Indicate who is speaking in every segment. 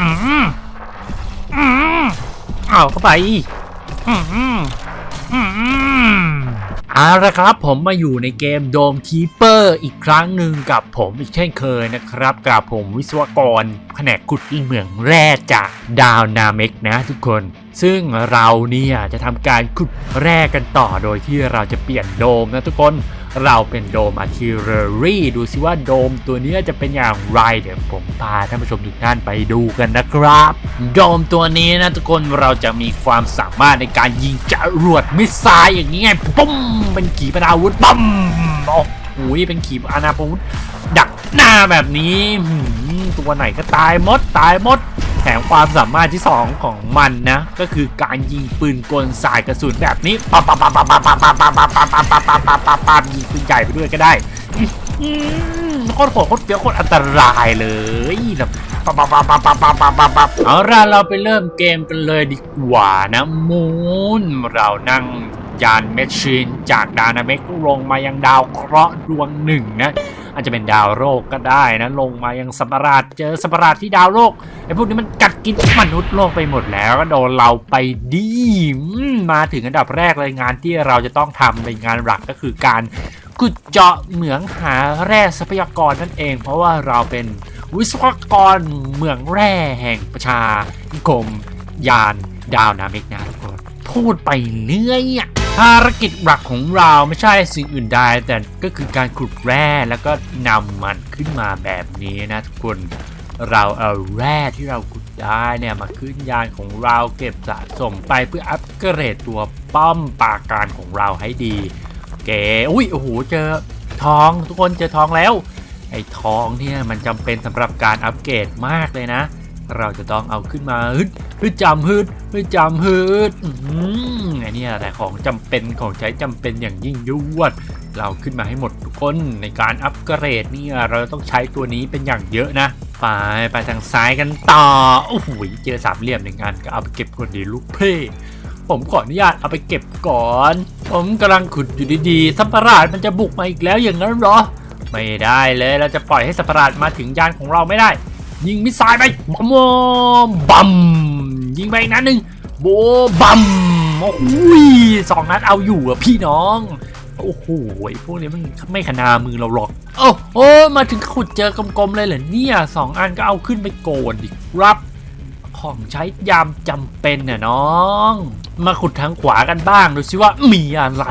Speaker 1: อืมอืมเอาเข้าไปอืมอืมเอาละครับผมมาอยู่ในเกมโดมคีเปอร์อีกครั้งหนึ่งกับผมอีกเช่นเคยนะครับ กับผมวิศวกรแผนกขุดเหมืองแร่จากดาวนาเมกนะทุกคน ซึ่งเราเนี่ยจะทำการขุดแร่กันต่อโดยที่เราจะเปลี่ยนโดมนะทุกคน เราเป็นโดมอาร์ i ิเ r อรี่ดูสิว่าโดมตัวนี้จะเป็นอย่างไร เดี๋ยวผมพาท่านผู้ชมทุกท่านไปดูกันนะครับ โดมตัวนี้นะทุกคนเราจะมีความสามารถในการยิงจรวดมิสไซล์อย่างนี้ไงปุ้มเป็นขีปนาวุธปั๊มโอ้โหเป็นขีปนาวุธดักหน้าแบบนี้ตัวไหนก็ตายหมดตายหมด แถมความสามารถที่ 2 ของมันนะ ก็คือการยิงปืนกลสายกระสุนแบบนี้ปั๊บปั๊บปั๊บปั๊บปั๊บปั๊บปั๊บปั๊บปั๊บปั๊บปั๊บปั๊บปั๊บปั๊บปั๊บยิงปืนใหญ่ไปด้วยก็ได้โคตรโหดโคตรเปรี้ยวโคตรอันตรายเลยแบบปั๊บปั๊บปั๊บปั๊บปั๊บปั๊บปั๊บปั๊บเอาล่ะเราไปเริ่มเกมกันเลยดีกว่านะมูนเรานั่ง ยานเมชชีนจากดาวนาเมกลงมายังดาวเคราะห์ดวงหนึ่งนะอาจจะเป็นดาวโลกก็ได้นะลงมายังสัมปราชเจอสัมปราชที่ดาวโลกไอ้พวกนี้มันกัดกินมนุษย์โลกไปหมดแล้วก็โดนเราไปดีมมาถึงอันดับแรกเลยงานที่เราจะต้องทำในงานหลักก็คือการขุดเจาะเหมืองหาแร่ทรัพยากรนั่นเอง เพราะว่าเราเป็นวิศวกรเหมืองแร่แห่งประชาคมยานดาวนาเมกนะทุกคน พูดไปเรื่อยอะภารกิจหลักของเราไม่ใช่สิ่งอื่นใดแต่ก็คือการขุดแร่แล้วก็นำมันขึ้นมาแบบนี้นะทุกคนเราเอาแร่ที่เราขุดได้เนี่ยมาขึ้นยานของเราเก็บสะสมไปเพื่ออัปเกรดตัวป้อมปราการของเราให้ดี เก๋อุ้ยโอ้โหเจอทองทุกคนเจอทองแล้ว ไอ้ทองเนี่ยมันจำเป็นสำหรับการอัปเกรดมากเลยนะ เราจะต้องเอาขึ้นมา ฮึดจำฮึดฮึดจำฮึดอืมไอเนี่ยแหละของจำเป็นของใช้จำเป็นอย่างยิ่งยวด เราขึ้นมาให้หมดทุกคนในการอัปเกรดเนี่ยเราต้องใช้ตัวนี้เป็นอย่างเยอะนะ ไปไปทางซ้ายกันต่อโอ้โหเจอสามเหลี่ยมในงานก็เอาไปเก็บคนดีลูกเพ่ผมขออนุญาตเอาไปเก็บก่อน ผมกำลังขุดอยู่ดีๆสัมปราชมันจะบุกมาอีกแล้วอย่างนั้นเหรอ ไม่ได้เลยเราจะปล่อยให้สัตว์ประหลาดมาถึงยานของเราไม่ได้ ยิงมิสไซล์ไปบัมบัม ยิงไปอีกนัดหนึ่งโบบัมโอ้โหสองนัดเอาอยู่อะพี่น้องโอ้โหพวกนี้มันไม่ขนามือเราหรอก โอ้โอ้มาถึงขุดเจอกลมๆเลยเหรอเนี่ยสองอันก็เอาขึ้นไปโกนดิครับ ของใช้ยามจำเป็นน่ะน้อง มาขุดทางขวากันบ้างดูสิว่ามีอะไร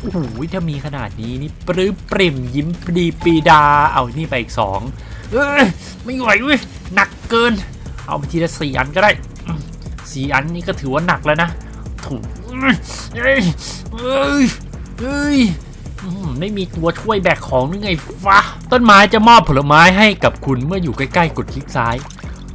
Speaker 1: โอ้โหถ้ามีขนาดนี้นี่ปรื้มปริ่มยิ้มปรีปีดา เอานี่ไปอีกสองเอ้ยไม่ไหวเว้ยหนักเกิน เอาไปทีละสี่อันก็ได้สี่อันนี่ก็ถือว่าหนักแล้วนะถูเอ้ยเอ้ยเอ้ยไม่มีตัวช่วยแบกของนึงไงฟ้าต้นไม้จะมอบผลไม้ให้กับคุณเมื่ออยู่ใกล้ๆกดคลิกซ้าย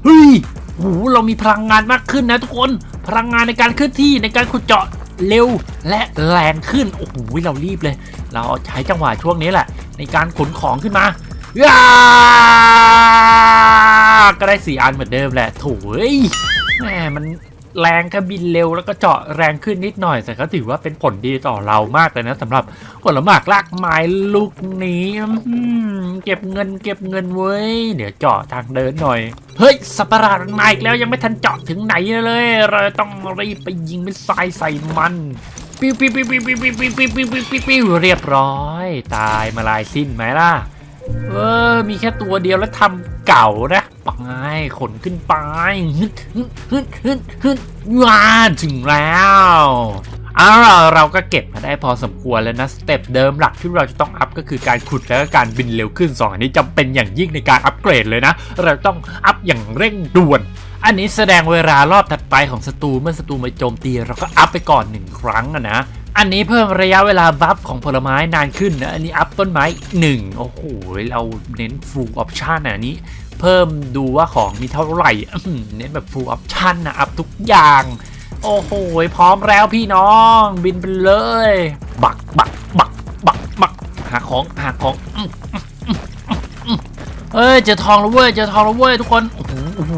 Speaker 1: เฮ้ยโหเรามีพลังงานมากขึ้นนะทุกคน พลังงานในการเคลื่อนที่ในการขุดเจาะเร็วและแรงขึ้น โอ้โห เรารีบเลย เราใช้จังหวะช่วงนี้แหละ ในการขนของขึ้นมา ก็ได้สี่อันเหมือนเดิมแหละโถ่เอ้ยแหมมันแรงแค่บินเร็วแล้วก็เจาะแรงขึ้นนิดหน่อย แต่ก็ถือว่าเป็นผลดีต่อเรามากเลยนะสำหรับผลหมากลากไม้ลูกนี้เก็บเงินเก็บเงินเว้ย เดี๋ยวเจาะทางเดินหน่อย เฮ้ยสัตว์ปราดมันาอีกแล้วยังไม่ทันเจาะถึงไหนเลย เราต้องรีบไปยิงเป็นทรายใส่มันปิ้วปิ้วปิ้วปิ้วปิ้วปิ้วปิ้วปิ้วปิ้วปิ้วปิ้วปิ้วเรียบร้อย ตายมาลายสิ้นไหมล่ะ เออ มีแค่ตัวเดียวแล้วทำเก่านะ ไปขนขึ้นไปฮึดฮึดฮึดฮึดฮึดว้าถึงแล้วอาล่ะเราก็เก็บมาได้พอสมควรแล้วนะ สเต็ปเดิมหลักที่เราจะต้องอัพก็คือการขุดแล้วก็การบินเร็วขึ้น 2 อันนี้จำเป็นอย่างยิ่งในการอัปเกรดเลยนะ เราต้องอัพอย่างเร่งด่วน อันนี้แสดงเวลารอบถัดไปของศัตรูเมื่อศัตรูมาโจมตี เราก็อัพไปก่อนหนึ่งครั้งอะนะ อันนี้เพิ่มระยะเวลาบัฟของผลไม้นานขึ้นนะ อันนี้อัพต้นไม้หนึ่งโอ้โห เราเน้น full option อะอันนี้ เพิ่มดูว่าของมีเท่าไหร่เน้นแบบ full option นะ อัพทุกอย่าง โอ้โห พร้อมแล้วพี่น้อง บินไปเลย บักบักบักบักบักหาของหาของเอ้ยเจอทองแล้วเว้ยเจอทองแล้วเว้ยทุกคนโอ้โหโอ้โห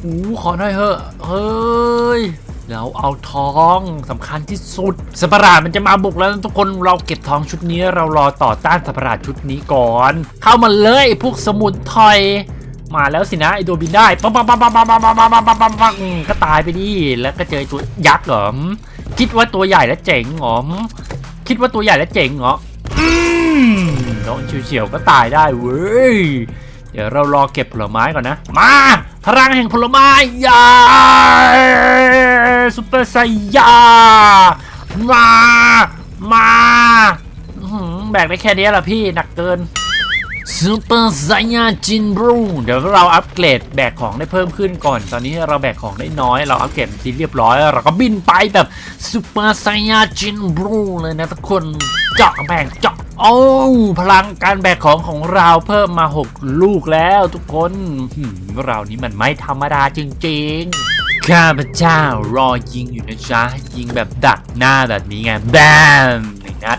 Speaker 1: โอ้โหขอหน่อยเถอะเฮ้ย เราเอาทองสำคัญที่สุดสัตว์ปหลาดมันจะมาบุกแล้วทุกคนเราเก็บทองชุดนี้เรารอต่อต้านสัตว์ปหลาดชุดนี้ก่อน เข้ามาเลยไอ้พวกสมุนทอยมาแล้วสินะไอตัวบินได้ปั๊มปั๊มปั๊มปั๊มปั๊มปั๊มปั๊มปั๊มปั๊มปั๊มปั๊มอืมก็ตายไปดิแล้วก็เจอตัวยักษ์เหรอคิดว่าตัวใหญ่และเจ๋งเหรอคิดว่าตัวใหญ่และเจ๋งเหรออืมโดนเฉียวๆก็ตายได้เว้ยเดี๋ยวเรารอเก็บผลไม้ก่อนนะ มา พลังแห่งผลไม้ยาซุปเปอร์ไซยามา มาแบกได้แค่นี้ละพี่หนักเกินซูเปอร์ไซยาจินบรูเดี๋ยวเราอัปเกรดแบกของได้เพิ่มขึ้นก่อน ตอนนี้เราแบกของได้น้อย เราอัปเกรดที่เรียบร้อย เราก็บินไปแบบซูเปอร์ไซยาจินบรูเลยนะทุกคน เจาะแบกเจาะ โอ้พลังการแบกของของเราเพิ่มมา 6 ลูกแล้วทุกคนเรานี่มันไม่ธรรมดาจริงๆ ข้าพเจ้ารอยิงอยู่นะจ๊ะ ยิงแบบดักหน้าแบบนี้ไงแบมหนึ่งนัด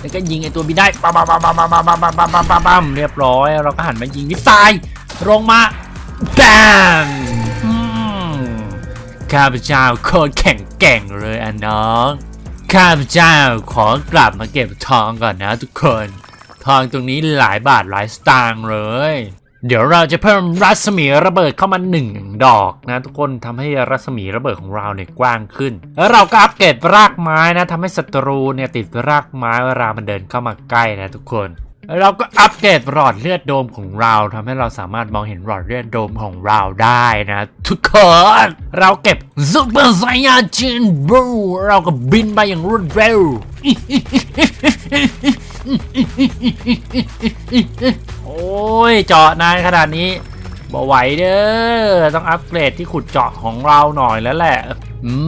Speaker 1: แล้วก็ยิงไอตัวบินได้ปั๊มปั๊มปั๊มปั๊มปั๊มปั๊มปั๊มปั๊มปั๊มปั๊มเรียบร้อย เราก็หันมายิงมิสไซล์ลงมาแบมอืมข้าพเจ้าโคตรแข็งแกร่งเลยอะน้อง ข้าพเจ้าขอกลับมาเก็บทองก่อนนะทุกคน ทองตรงนี้หลายบาทหลายสตางค์เลย เดี๋ยวเราจะเพิ่มรัศมีระเบิดเข้ามาหนึ่งดอกนะทุกคนทำให้รัศมีระเบิดของเราเนี่ยกว้างขึ้น แล้วเราก็อัปเกรดรากไม้นะทำให้ศัตรูเนี่ยติดรากไม้เวลามันเดินเข้ามาใกล้นะทุกคน เราก็อัปเกรดหลอดเลือดโดมของเราทำให้เราสามารถมองเห็นหลอดเลือดโดมของเราได้นะ ทุกคน เราเก็บซูเปอร์ไซยาจินบูเราก็บินไปอย่างรวดเร็วโอ้ย เจาะนานขนาดนี้บ่ไหวเด้อต้องอัปเกรดที่ขุดเจาะของเราหน่อยแล้วแหละ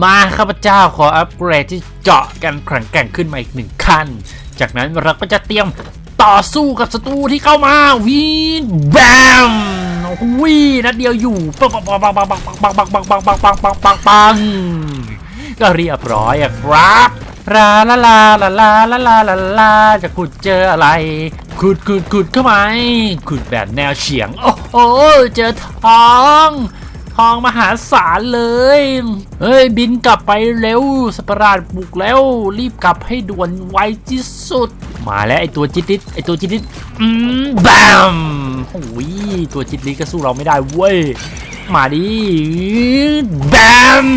Speaker 1: มาข้าพเจ้าขออัปเกรดที่เจาะกันแข็งแกร่งขึ้นมาอีกหนึ่งขั้น จากนั้นเราก็จะเตรียม ต่อสู้กับศัตรูที่เข้ามาวีนแบมวีนัดเดียวอยู่ปังปังปังปังปังปังปังปังปังปังปังปังปังปังปังก็เรียบร้อยอะครับลาลาลาลาลาลาลาลาลาจะขุดเจออะไรขุดขุดขุดเข้าไปขุดแบบแนวเฉียง โอ้โหเจอทอง ทองมหาศาลเลย เฮ้ย บินกลับไปเร็วสปาราดบุกแล้ว รีบกลับให้ด่วนไวที่สุด มาแล้วไอตัวจิตติไอตัวจิตติดอืมแบมโอ้ยตัวจิตติก็สู้เราไม่ได้เว้ย มาดิแบม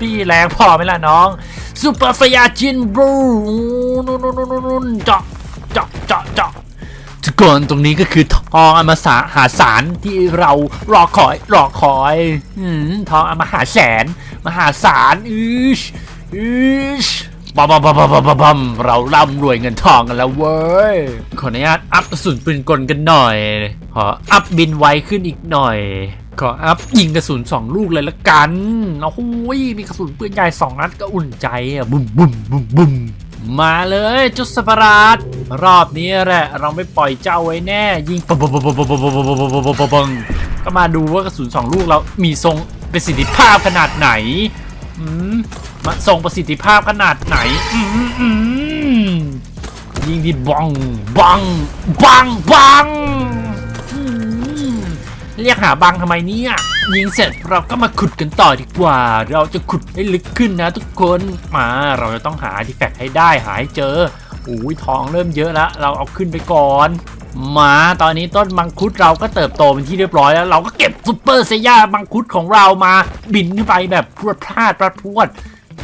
Speaker 1: พี่แรงพอไหมล่ะน้องซูเปอร์ไฟยาจินบรูนู่นนู่นนู่นนู่นเจาะเจาะ กคนตรงนี้ก็คือทองอมสาหาสารที่เรารอคอยรอคอยอืมทองอมหาแสน มหาศาลอืชอืชบัมบัมบัมบัมบัมบัมเราร่ำรวยเงินทองกันแล้วเว้ย ขออนุญาตอัพกระสุนปืนกลกันหน่อย ขออัพบินไวขึ้นอีกหน่อย ขออัพยิงกระสุนสองลูกเลยละกันโอ้โหยมีกระสุนปืนใหญ่สองนัดก็อุ่นใจอะบุ้มบุ้มบุ้มบุ้มมาเลยจุดสปาราด รอบนี้แหละ เราไม่ปล่อยเจ้าไว้แน่ ยิงบังก็มาดูว่ากระสุนสองลูกเรามีทรงประสิทธิภาพขนาดไหนอืมาทรงประสิทธิภาพขนาดไหนอยิงดีบังบังบังบังเรียกหาบังทำไมเนี่ยยิงเสร็จเราก็มาขุดกันต่อดีกว่า เราจะขุดให้ลึกขึ้นนะทุกคนมาเราจะต้องหาที่แฟกให้ได้หาให้เจอ อ้ยทองเริ่มเยอะแล้วเราเอาขึ้นไปก่อนมาตอนนี้ต้นมังคุดเราก็เติบโตเป็นที่เรียบร้อยแล้วเราก็เก็บซุปเปอร์เซย่ามังคุดของเรามาบินขึ้นไปแบบพรวดพลาดพลาดพรวด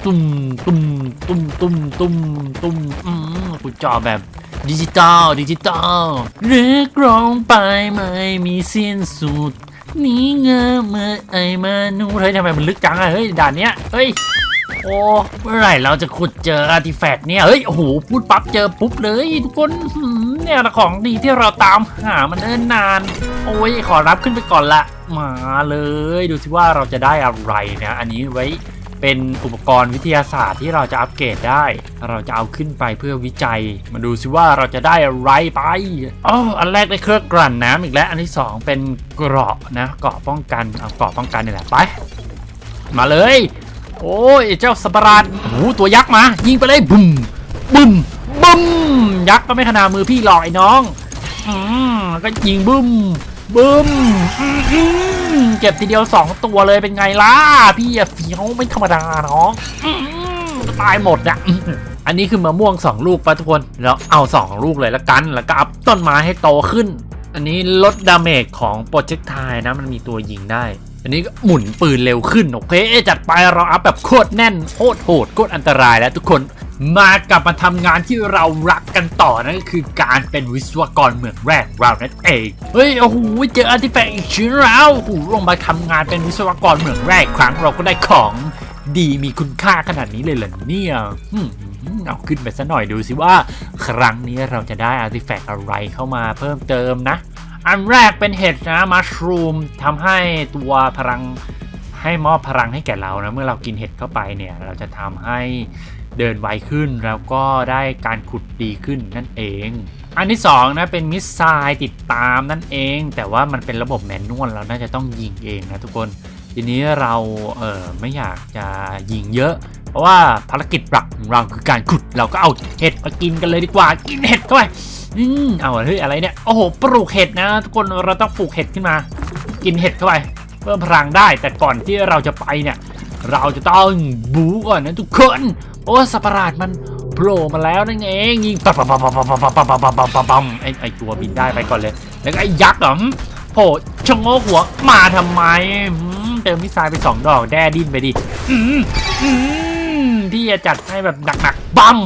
Speaker 1: ตุ้มตุ้มตุ้มตุ้มตุ้มตุ้มอืมกูจอแบบดิจิตอลดิจิตอลเรียกร้องไปไม่มีสิ้นสุดนี่เงอเมื่อไอมานูเฮ้ยทำไมมันลึกจังอะเฮ้ยด่านเนี้ยเฮ้ย โอ้เมื่อไหร่เราจะขุดเจออาร์ติแฟกต์เนี่ย เฮ้ย โอ้โห พูดปั๊บเจอปุ๊บเลย ทุกคนเนี่ยละของดีที่เราตามหามันเนิ่นนาน โอ้ย ขอรับขึ้นไปก่อนละ มาเลย ดูสิว่าเราจะได้อะไรนะ อันนี้ไว้เป็นอุปกรณ์วิทยาศาสตร์ที่เราจะอัปเกรดได้ เราจะเอาขึ้นไปเพื่อวิจัย มาดูสิว่าเราจะได้อะไรไปอ๋ออันแรกได้เครื่องกลั่นน้ำอีกแล้ว อันที่สองเป็นเกราะนะ เกราะป้องกัน เอาเกราะป้องกันนี่แหละไป มาเลย โอ้ยเจ้าสัตว์ปราดโอ้ตัวยักษ์มา ยิงไปเลยบุ้มบุ้มบุ้มยักษ์ก็ไม่ขนาดมือพี่หรอกไอ้น้องอืมก็ยิงบุ้มบุ้มอืมเก็บทีเดียวสองตัวเลยเป็นไงล่ะพี่อะเฟียวไม่ธรรมดาน้องอืมตายหมดอะอันนี้คือมะม่วงสองลูกปะทุกคนเราเอาสองลูกเลยละกัน แล้วก็อัพต้นไม้ให้โตขึ้น อันนี้ลดดาเมจของโปรเจกต์ไทนะมันมีตัวยิงได้ อันนี้ก็หมุนปืนเร็วขึ้นโอเคจัดไปเราอัพแบบโคตรแน่นโคตรโหดโคตรอันตรายแล้วทุกคนมากลับมาทำงานที่เรารักกันต่อนั่นก็คือการเป็นวิศวกรเมืองแรกเรานั่นเองเฮ้ยโอ้โหเจออาร์ติแฟกต์อีกชิ้นแล้วโอ้โหลงมาทำงานเป็นวิศวกรเมืองแรกครั้งเราก็ได้ของดีมีคุณค่าขนาดนี้เลยเหรอเนี่ยเอาขึ้นไปซะหน่อยดูสิว่า ครั้งนี้เราจะได้อาร์ติแฟกต์อะไรเข้ามาเพิ่มเติมนะ อันแรกเป็นเห็ดนะมัชรูมทำให้ตัวพลังให้มอบพลังให้แก่เรานะเมื่อเรากินเห็ดเข้าไปเนี่ยเราจะทำให้เดินไวขึ้นแล้วก็ได้การขุดดีขึ้นนั่นเอง อันที่สองนะเป็นมิสไซล์ติดตามนั่นเอง แต่ว่ามันเป็นระบบแมนนวลเราน่าจะต้องยิงเองนะทุกคนทีนี้เราเออไม่อยากจะยิงเยอะ เพราะว่าภารกิจหลักของเราคือการขุดเราก็เอาเห็ดมากินกันเลยดีกว่ากินเห็ดเข้าไป อืมเอาเฮ้ยอะไรเนี่ยโอ้โหปลูกเห็ดนะทุกคนเราต้องปลูกเห็ดขึ้นมา กินเห็ดเข้าไปเพิ่มพลังได้แต่ก่อนที่เราจะไปเนี่ย เราจะต้องบูก่อนนะทุกคนโอ้สัประหลาดมันโผล่มาแล้วนั่นเองยิงปั๊บปั๊บปั๊บปั๊บปั๊บปั๊บปั๊บปั๊บปั๊บปั๊บปั๊บไอไอตัวบินได้ไปก่อนเลย แล้วก็ไอยักษ์เหรอโผล่ชะโงกหัวมาทำไมเติมมิสไซล์ไปสองดอกแด้ดิ้นไปดิที่จะจัดให้แบบหนักๆปั๊ม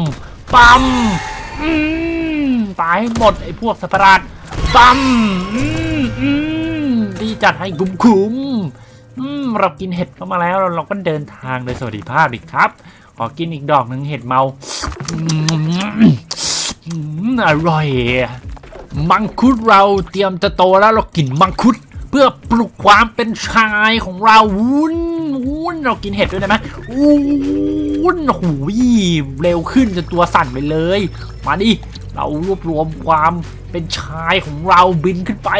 Speaker 1: ปั๊มอืม ตายให้หมดไอพวกสัตว์ประหลาดปั๊มอืมอืมที่จัดให้คุ้มคุ้มๆอืมเรากินเห็ดเข้ามาแล้วเราก็เดินทางโดยสวัสดิภาพดีกครับ ขอกินอีกดอกหนึ่งเห็ดเมาอร่อย มังคุดเราเตรียมจะโตแล้วเรากินมังคุด เพื่อปลุกความเป็นชายของเราวุ้นวุ้นเรากินเห็ดด้วยได้ไหมวุ้นโอ้โหเร็วขึ้นจนตัวสั่นไปเลย มาดิ เรารวบรวมความเป็นชายของเราบินขึ้นไป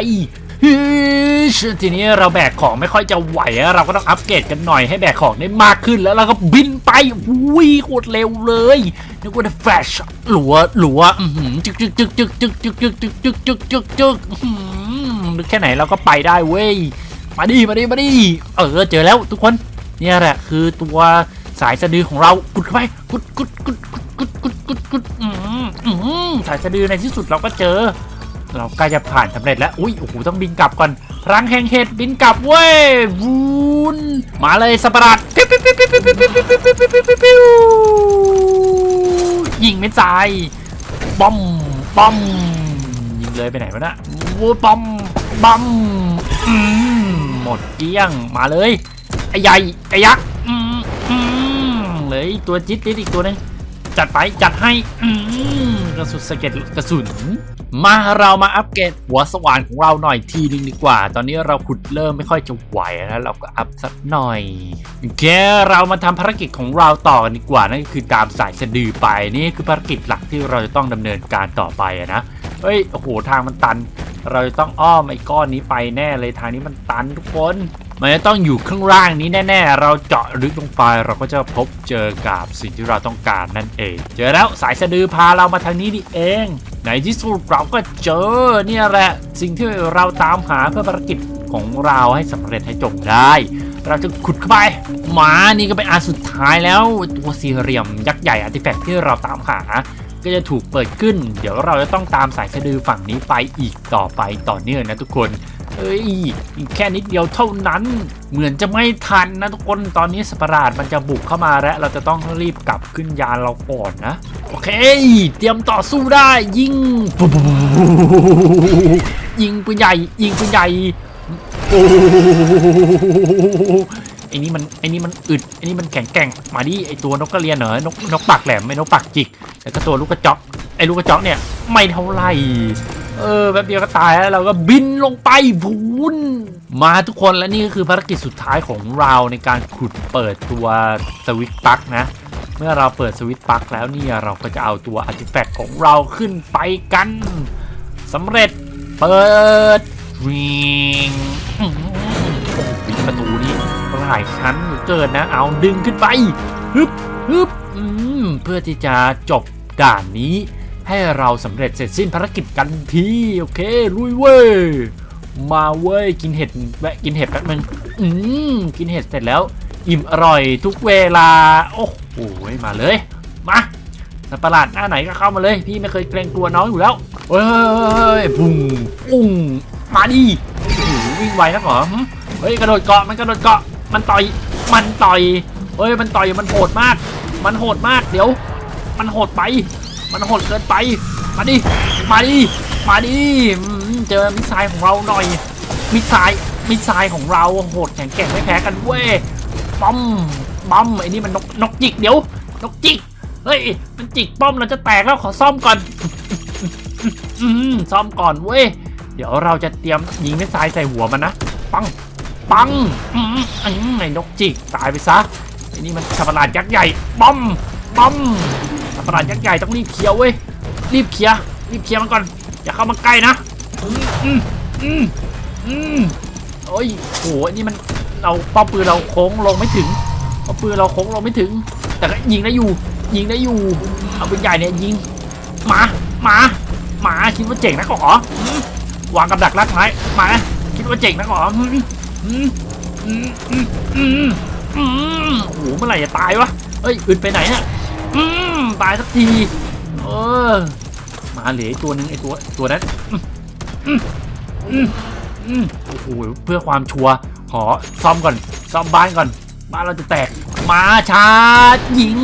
Speaker 1: ทีนี้เราแบกของไม่ค่อยจะไหวอะเราก็ต้องอัปเกรดกันหน่อยให้แบกของได้มากขึ้นแล้วเราก็บินไปวุ้ยโคตรเร็วเลยนึกว่าจะแฟชหลัวหลัวอื้อหือจึกจึกจึกจึกจึกจึกจึกจึกจึกจึกจึกจึกนึกแค่ไหนเราก็ไปได้เว้ยมาดิมาดิมาดิเออเจอแล้วทุกคนเนี่ยแหละคือตัวสายสะดือของเรากุดเข้าไปกุดกุดกุดกุดกุดกุดกุดอืม สายสะดือในที่สุดเราก็เจอ เราใกล้จะผ่านสำเร็จแล้ว อุ้ยโอ้โหต้องบินกลับก่อน พลังแห่งเหตุบินกลับเว้ยวูนมาเลยสัตว์ประหลาดปิ้วปิ้วปิ้วปิ้วปิ้วปิ้วปิ้วปิ้วปิ้วปิ้วปิ้วปิ้วยิงไม่ตายบอมบอมยิงเลยไปไหนวะน่ะวูบอมบอมหมดเกลี้ยงมาเลยไอ้ใหญ่ไอ้ยักษ์เลยตัวจิ๊ดจิ๊ดอีกตัวหนึง จัดไปจัดให้กระสุนสะเก็ดกระสุน มาเรามาอัปเกรดหัวสว่านของเราหน่อยทีนึงดีกว่า ตอนนี้เราขุดเริ่มไม่ค่อยจะไหวแล้วเราก็อัพสักหน่อยโอเคเรามาทำภารกิจของเราต่อกันดีกว่านั่นก็คือตามสายสะดือไปนี่คือภารกิจหลักที่เราจะต้องดำเนินการต่อไปนะเฮ้ยโอ้โหทางมันตัน เราจะต้องอ้อมไอ้ก้อนนี้ไปแน่เลยทางนี้มันตันทุกคน มันจะต้องอยู่ข้างล่างนี้แน่ๆ เราเจาะลึกลงไปเราก็จะพบเจอกับสิ่งที่เราต้องการนั่นเอง เจอแล้วสายสะดือพาเรามาทางนี้นี่เอง ในที่สุดเราก็เจอเนี่ยแหละ สิ่งที่เราตามหาเพื่อภารกิจของเราให้สำเร็จให้จบได้ เราจะขุดเข้าไปหมานี่ก็เป็นอันสุดท้ายแล้วตัวสี่เหลี่ยมยักษ์ใหญ่อาร์ติแฟกต์ที่เราตามหาก็จะถูกเปิดขึ้น เดี๋ยวเราจะต้องตามสายสะดือฝั่งนี้ไปอีกต่อไปต่อเนื่องนะทุกคน เอ้ยอีกแค่นิดเดียวเท่านั้น เหมือนจะไม่ทันนะทุกคนตอนนี้สปาราดมันจะบุกเข้ามาแล้ว เราจะต้องรีบกลับขึ้นยานเราก่อนนะ โอเค เตรียมต่อสู้ได้ยิงยิงปืนใหญ่ ยิงปืนใหญ่โอ้ไอ้นี่มันไอ้นี่มันอึดไอ้นี่มันแข็งแกร่งมาดิไอ้ตัวนกกระเรียนเหรอนกนกปากแหลมไม่นกปากจิกแล้วก็ตัวลูกกระจอกไอ้ลูกกระจอกเนี่ยไม่เท่าไหร่ เออแป๊บเดียวก็ตายแล้วเราก็บินลงไปพูนมาทุกคนและนี่ก็คือภารกิจสุดท้ายของเราในการขุดเปิดตัวสวิตช์ปลักนะ เมื่อเราเปิดสวิตช์ปลักแล้วเนี่ยเราก็จะเอาตัวอาร์ติแฟกต์ของเราขึ้นไปกันสำเร็จเปิดวิงอื้อหือโอ้โหประตูนี้หลายชั้นเหลือเกินนะ เอาดึงขึ้นไปฮึบฮึบเพื่อที่จะจบด่านนี้ ให้เราสำเร็จเสร็จสิ้นภารกิจกันทีโอเคลุยเว้ยมาเว้ยกินเห็ดแวะกินเห็ดแป๊บนึงอืมกินเห็ดเสร็จแล้ว อิ่มอร่อยทุกเวลา โอ้โหมาเลยมาสัตว์ประหลาดหน้าไหนก็เข้ามาเลย พี่ไม่เคยเกรงกลัวน้องอยู่แล้วเฮ้ยพุ่งปุ้งมาดิวิ่งไวนักเหรอเฮ้ยกระโดดเกาะมันกระโดดเกาะมันต่อยมันต่อยเฮ้ยมันต่อยมันโหดมาก มันโหดมากเดี๋ยว มันโหดไป มันโหดเกินไป มาดิ มาดิ มาดิ เจอมิสไซล์ของเราหน่อย มิสไซล์ มิสไซล์ของเราโหดแข็งแกร่งไม่แพ้กันเว้ยป้อมป้อมไอ้นี่มันนกนกจิกเดี๋ยวนกจิก เฮ้ย มันจิกป้อมเราจะแตกแล้วขอซ่อมก่อน อืมซ่อมก่อนเว้ย เดี๋ยวเราจะเตรียมยิงมิสไซล์ใส่หัวมันนะ ปัง ปัง อืมอืมไอ้นกจิกตายไปซะไอ้นี่มันสัตว์ประลาดยักษ์ใหญ่ป้อมป้อม ประหลาดยักษ์ใหญ่ต้องรีบเคลียร์เว้ย รีบเคลียร์ รีบเคลียร์มันก่อน อย่าเข้ามาใกล้นะ อืมอืมอืมอืมโอ้ยโหอันนี้มันเราป้อมปืนเราโค้งลงไม่ถึงป้อมปืนเราโค้งลงไม่ถึง แต่ก็ยิงได้อยู่ ยิงได้อยู่ เอาปืนใหญ่เนี่ยยิงหมาหมาหมา คิดว่าเจ๋งนะก่ออืมวางกับดักลักไม้หมา คิดว่าเจ๋งนะก่ออืมอืมอืมอืมอืมอืมโอ้โหเมื่อไหร่จะตายวะเฮ้ยอื่นไปไหนเนี่ย อืมตายสักที เออ มาเหลือไอตัวหนึงไอตัวตัวนั้นอืมอืมโอ้โหเพื่อความชัวร์ขอซ่อมก่อน ซ่อมบ้านก่อน บ้านเราจะแตก มาชาร์จยิง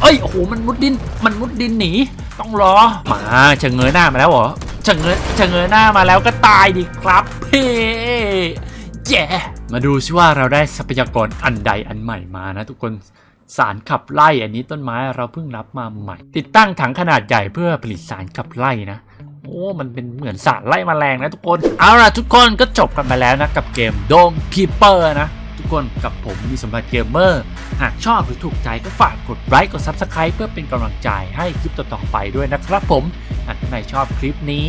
Speaker 1: เอ้ย โอ้โห มันมุดดิน มันมุดดินหนี ต้องรอ มาเฉงเงยหน้ามาแล้วเหรอเฉงเงยเฉงเงยหน้ามาแล้วก็ตายดิครับเพ่แย่มาดูซิว่าเราได้ทรัพยากรอันใดอันใหม่มานะทุกคน สารขับไล่อันนี้ต้นไม้เราเพิ่งรับมาใหม่ ติดตั้งถังขนาดใหญ่เพื่อผลิตสารขับไล่นะโอ้ มันเป็นเหมือนสารไล่แมลงนะทุกคน เอาล่ะทุกคนก็จบกันไปแล้วนะกับเกมโดมคีเปอร์นะ ทุกคนกับผมมีสมบัติเกมเมอร์ หากชอบหรือถูกใจก็ฝากกดไลค์กด Subscribe เพื่อเป็นกำลังใจให้คลิปต่อๆไปด้วยนะครับผม หากท่านใดชอบคลิปนี้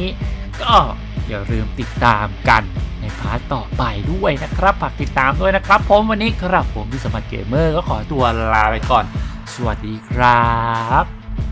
Speaker 1: ก็อย่าลืมติดตามกัน ในพาร์ทต่อไปด้วยนะครับฝากติดตามด้วยนะครับ ผมวันนี้ครับผมพิสมัติเกมเมอร์ก็ขอตัวลาไปก่อน สวัสดีครับ